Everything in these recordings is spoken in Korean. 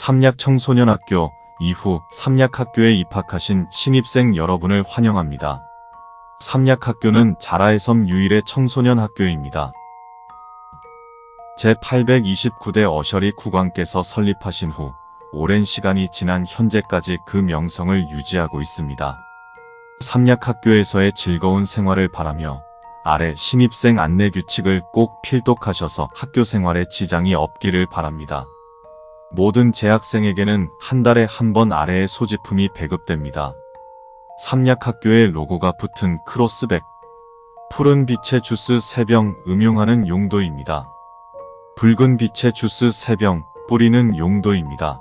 삼약청소년학교 이후 삼약학교에 입학하신 신입생 여러분을 환영합니다. 삼약학교는 자라의 섬 유일의 청소년 학교입니다. 제829대 어셔리 국왕께서 설립하신 후 오랜 시간이 지난 현재까지 그 명성을 유지하고 있습니다. 삼약학교에서의 즐거운 생활을 바라며 아래 신입생 안내 규칙을 꼭 필독하셔서 학교 생활에 지장이 없기를 바랍니다. 모든 재학생에게는 한 달에 한 번 아래의 소지품이 배급됩니다. 삼약학교의 로고가 붙은 크로스백, 푸른 빛의 주스 3병 음용하는 용도입니다. 붉은 빛의 주스 3병 뿌리는 용도입니다.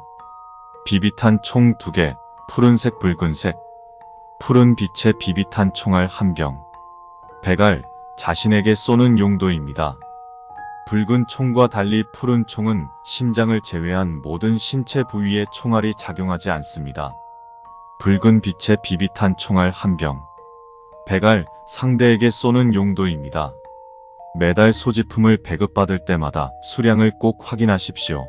비비탄 총 2개, 푸른색 붉은색, 푸른 빛의 비비탄 총알 1병, 배갈, 자신에게 쏘는 용도입니다. 붉은 총과 달리 푸른 총은 심장을 제외한 모든 신체 부위에 총알이 작용하지 않습니다. 붉은 빛의 비비탄 총알 한 병. 배갈, 상대에게 쏘는 용도입니다. 매달 소지품을 배급받을 때마다 수량을 꼭 확인하십시오.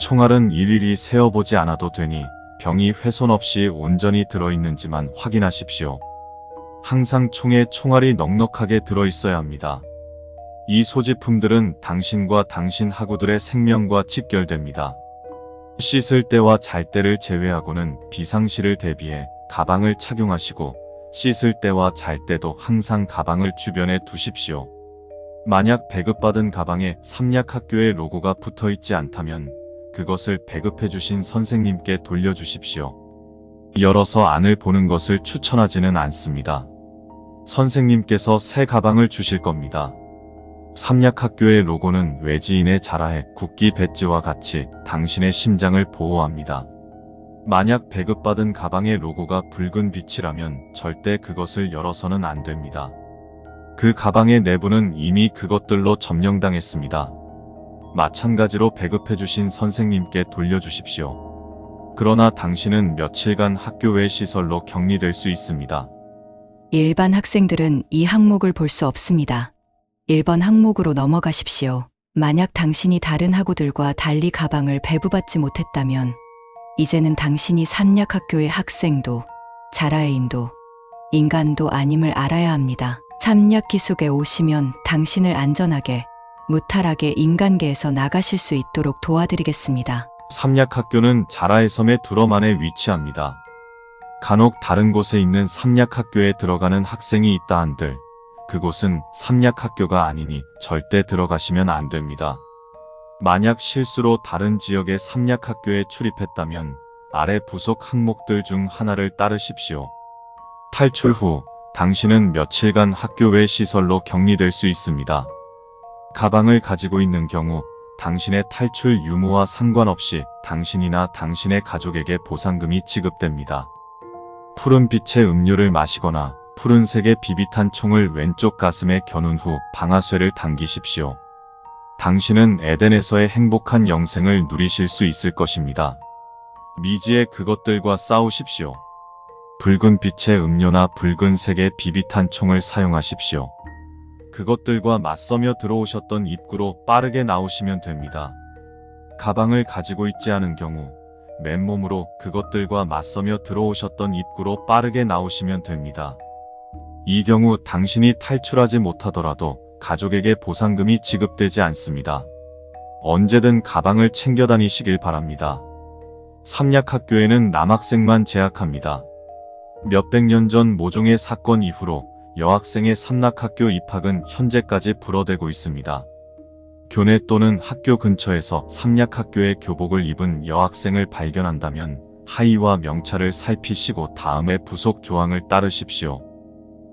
총알은 일일이 세어보지 않아도 되니 병이 훼손 없이 온전히 들어있는지만 확인하십시오. 항상 총에 총알이 넉넉하게 들어있어야 합니다. 이 소지품들은 당신과 당신 학우들의 생명과 직결됩니다. 씻을 때와 잘 때를 제외하고는 비상시를 대비해 가방을 착용하시고 씻을 때와 잘 때도 항상 가방을 주변에 두십시오. 만약 배급받은 가방에 삼약학교의 로고가 붙어 있지 않다면 그것을 배급해 주신 선생님께 돌려주십시오. 열어서 안을 보는 것을 추천하지는 않습니다. 선생님께서 새 가방을 주실 겁니다. 삼약학교의 로고는 외지인의 자라의 국기 배지와 같이 당신의 심장을 보호합니다. 만약 배급받은 가방의 로고가 붉은 빛이라면 절대 그것을 열어서는 안 됩니다. 그 가방의 내부는 이미 그것들로 점령당했습니다. 마찬가지로 배급해주신 선생님께 돌려주십시오. 그러나 당신은 며칠간 학교 외 시설로 격리될 수 있습니다. 일반 학생들은 이 항목을 볼 수 없습니다. 1번 항목으로 넘어가십시오. 만약 당신이 다른 학우들과 달리 가방을 배부받지 못했다면 이제는 당신이 삼약학교의 학생도 자라애인도 인간도 아님을 알아야 합니다. 삼약기숙에 오시면 당신을 안전하게 무탈하게 인간계에서 나가실 수 있도록 도와드리겠습니다. 삼약학교는 자라의 섬의 두러만에 위치합니다. 간혹 다른 곳에 있는 삼약학교에 들어가는 학생이 있다 한들 그곳은 삼약학교가 아니니 절대 들어가시면 안 됩니다. 만약 실수로 다른 지역의 삼약학교에 출입했다면 아래 부속 항목들 중 하나를 따르십시오. 탈출 후 당신은 며칠간 학교 외 시설로 격리될 수 있습니다. 가방을 가지고 있는 경우 당신의 탈출 유무와 상관없이 당신이나 당신의 가족에게 보상금이 지급됩니다. 푸른 빛의 음료를 마시거나 푸른색의 비비탄 총을 왼쪽 가슴에 겨눈 후 방아쇠를 당기십시오. 당신은 에덴에서의 행복한 영생을 누리실 수 있을 것입니다. 미지의 그것들과 싸우십시오. 붉은 빛의 음료나 붉은색의 비비탄 총을 사용하십시오. 그것들과 맞서며 들어오셨던 입구로 빠르게 나오시면 됩니다. 가방을 가지고 있지 않은 경우 맨몸으로 그것들과 맞서며 들어오셨던 입구로 빠르게 나오시면 됩니다. 이 경우 당신이 탈출하지 못하더라도 가족에게 보상금이 지급되지 않습니다. 언제든 가방을 챙겨 다니시길 바랍니다. 삼약학교에는 남학생만 재학합니다. 몇백 년 전 모종의 사건 이후로 여학생의 삼락학교 입학은 현재까지 불어대고 있습니다. 교내 또는 학교 근처에서 삼약학교의 교복을 입은 여학생을 발견한다면 하의와 명찰을 살피시고 다음에 부속 조항을 따르십시오.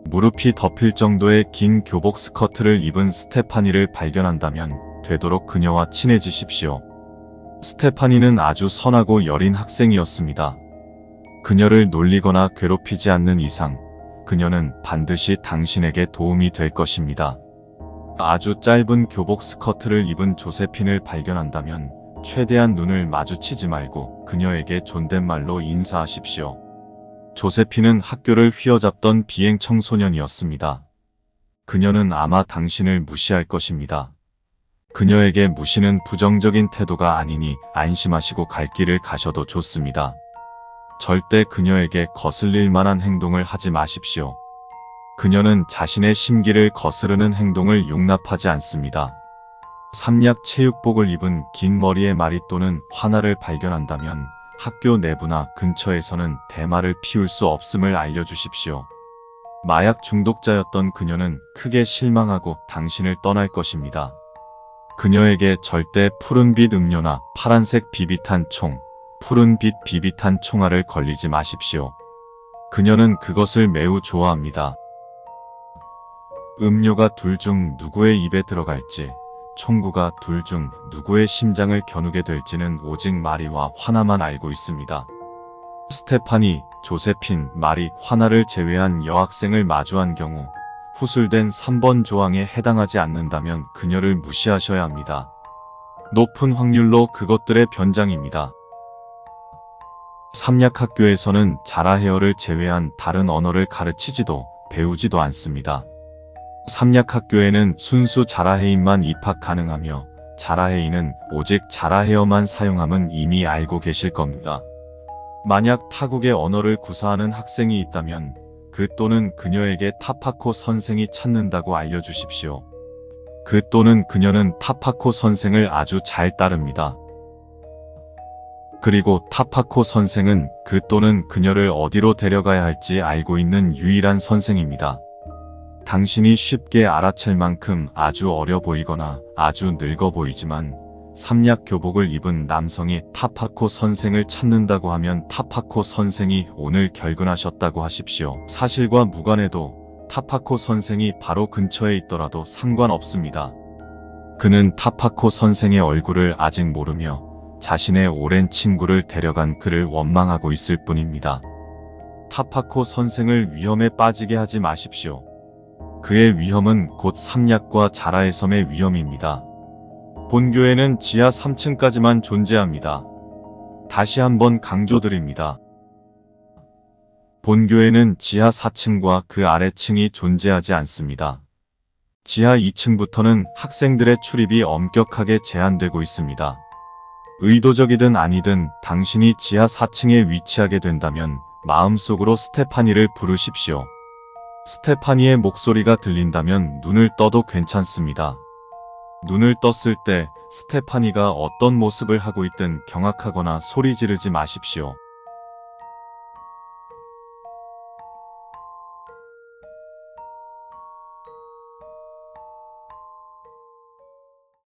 무릎이 덮일 정도의 긴 교복 스커트를 입은 스테파니를 발견한다면 되도록 그녀와 친해지십시오. 스테파니는 아주 선하고 여린 학생이었습니다. 그녀를 놀리거나 괴롭히지 않는 이상 그녀는 반드시 당신에게 도움이 될 것입니다. 아주 짧은 교복 스커트를 입은 조세핀을 발견한다면 최대한 눈을 마주치지 말고 그녀에게 존댓말로 인사하십시오. 조세핀은 학교를 휘어잡던 비행 청소년이었습니다. 그녀는 아마 당신을 무시할 것입니다. 그녀에게 무시는 부정적인 태도가 아니니 안심하시고 갈 길을 가셔도 좋습니다. 절대 그녀에게 거슬릴 만한 행동을 하지 마십시오. 그녀는 자신의 심기를 거스르는 행동을 용납하지 않습니다. 삼약 체육복을 입은 긴 머리의 마리 또는 화나를 발견한다면 학교 내부나 근처에서는 대마를 피울 수 없음을 알려주십시오. 마약 중독자였던 그녀는 크게 실망하고 당신을 떠날 것입니다. 그녀에게 절대 푸른빛 음료나 파란색 비비탄 총, 푸른빛 비비탄 총알을 걸리지 마십시오. 그녀는 그것을 매우 좋아합니다. 음료가 둘 중 누구의 입에 들어갈지, 총구가 둘 중 누구의 심장을 겨누게 될지는 오직 마리와 화나만 알고 있습니다. 스테파니, 조세핀, 마리, 화나를 제외한 여학생을 마주한 경우 후술된 3번 조항에 해당하지 않는다면 그녀를 무시하셔야 합니다. 높은 확률로 그것들의 변장입니다. 삼약학교에서는 자라헤어를 제외한 다른 언어를 가르치지도 배우지도 않습니다. 삼약학교에는 순수 자라헤인만 입학 가능하며 자라헤인은 오직 자라헤어만 사용함은 이미 알고 계실 겁니다. 만약 타국의 언어를 구사하는 학생이 있다면 그 또는 그녀에게 타파코 선생이 찾는다고 알려주십시오. 그 또는 그녀는 타파코 선생을 아주 잘 따릅니다. 그리고 타파코 선생은 그 또는 그녀를 어디로 데려가야 할지 알고 있는 유일한 선생입니다. 당신이 쉽게 알아챌 만큼 아주 어려 보이거나 아주 늙어 보이지만 삼약 교복을 입은 남성이 타파코 선생을 찾는다고 하면 타파코 선생이 오늘 결근하셨다고 하십시오. 사실과 무관해도 타파코 선생이 바로 근처에 있더라도 상관없습니다. 그는 타파코 선생의 얼굴을 아직 모르며 자신의 오랜 친구를 데려간 그를 원망하고 있을 뿐입니다. 타파코 선생을 위험에 빠지게 하지 마십시오. 그의 위험은 곧 삼약과 자라의 섬의 위험입니다. 본교에는 지하 3층까지만 존재합니다. 다시 한번 강조드립니다. 본교에는 지하 4층과 그 아래층이 존재하지 않습니다. 지하 2층부터는 학생들의 출입이 엄격하게 제한되고 있습니다. 의도적이든 아니든 당신이 지하 4층에 위치하게 된다면 마음속으로 스테파니를 부르십시오. 스테파니의 목소리가 들린다면 눈을 떠도 괜찮습니다. 눈을 떴을 때 스테파니가 어떤 모습을 하고 있든 경악하거나 소리 지르지 마십시오.